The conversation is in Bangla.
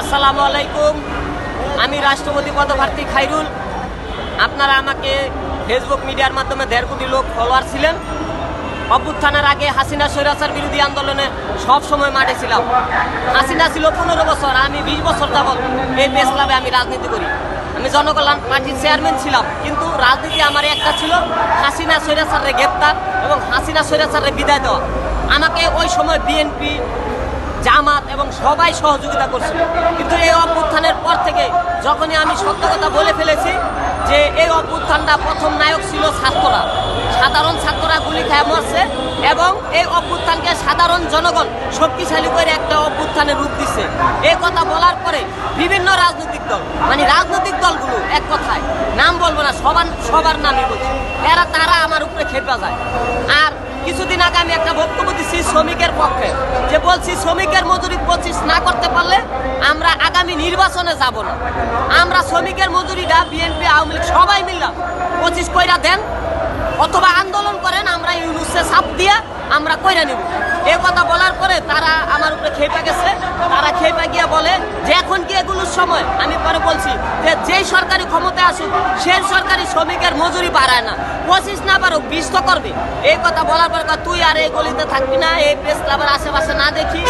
আসসালামু আলাইকুম। আমি রাষ্ট্রপতি পদপ্রার্থী খাইরুল। আপনারা আমাকে ফেসবুক মিডিয়ার মাধ্যমে দেড় কোটি লোক ফলোয়ার ছিলেন। অভ্যুত্থানের আগে হাসিনা স্বৈরাচার বিরোধী আন্দোলনে সব সময় মাঠে ছিলাম। হাসিনা ছিল পনেরো বছর, আমি বিশ বছর যাবৎ এই প্রেস ক্লাবে আমি রাজনীতি করি। আমি জনকল্যাণ পার্টির চেয়ারম্যান ছিলাম, কিন্তু রাজনীতি আমার একটা ছিল, হাসিনা স্বৈরাচারে গ্রেপ্তার এবং হাসিনা স্বৈরাচারে বিদায় দেওয়া। আমাকে ওই সময় বিএনপি জামাত এবং সবাই সহযোগিতা করছে কিন্তু এই অভ্যুত্থানের পর থেকে যখনই আমি সত্য কথা বলে ফেলেছি যে এই অভ্যুত্থানটা প্রথম নায়ক ছিল ছাত্ররা, সাধারণ ছাত্ররা গুলি খেয়ে, মরছে এবং এই অভ্যুত্থানকে সাধারণ জনগণ শক্তিশালী করে একটা অভ্যুত্থানের রূপ দিচ্ছে। এই কথা বলার পরে বিভিন্ন রাজনৈতিক দল। মানে রাজনৈতিক দলগুলো এক কথায়। নাম বলব না, সবার সবার নামই বলছি। এরা, তারা আমার উপরে খেপা যায়। আর কিছুদিন আগে আমি একটা বক্তব্য দিচ্ছি শ্রমিকের পক্ষে, যে বলছি, শ্রমিকের মজুরি পঁচিশ না করতে পারলে আমরা আগামী নির্বাচনে যাব না। আমরা শ্রমিকের মজুরিটা বিএনপি, আওয়ামী লীগ সবাই মিললাম। পঁচিশ কইরা দেন, অথবা আন্দোলন করেন, আমরা ইউনুসে চাপ দিয়ে আমরা কইরা নিব। এই কথা বলার পরে তারা আমার উপরে খেপে গেছে। তারা খেপে গিয়ে বলে যে এখন কি এগুলোর সময়? আমি পরে বলছি যে যেই সরকারি ক্ষমতায় আসুক, সেই সরকারি শ্রমিকের মজুরি বাড়ায় না। পঁচিশ না পারুক বিশ তো করবে। এই কথা বলার পর তুই আর এই গলিতে থাকবি না, এই প্রেস ক্লাবের আশেপাশে না দেখি।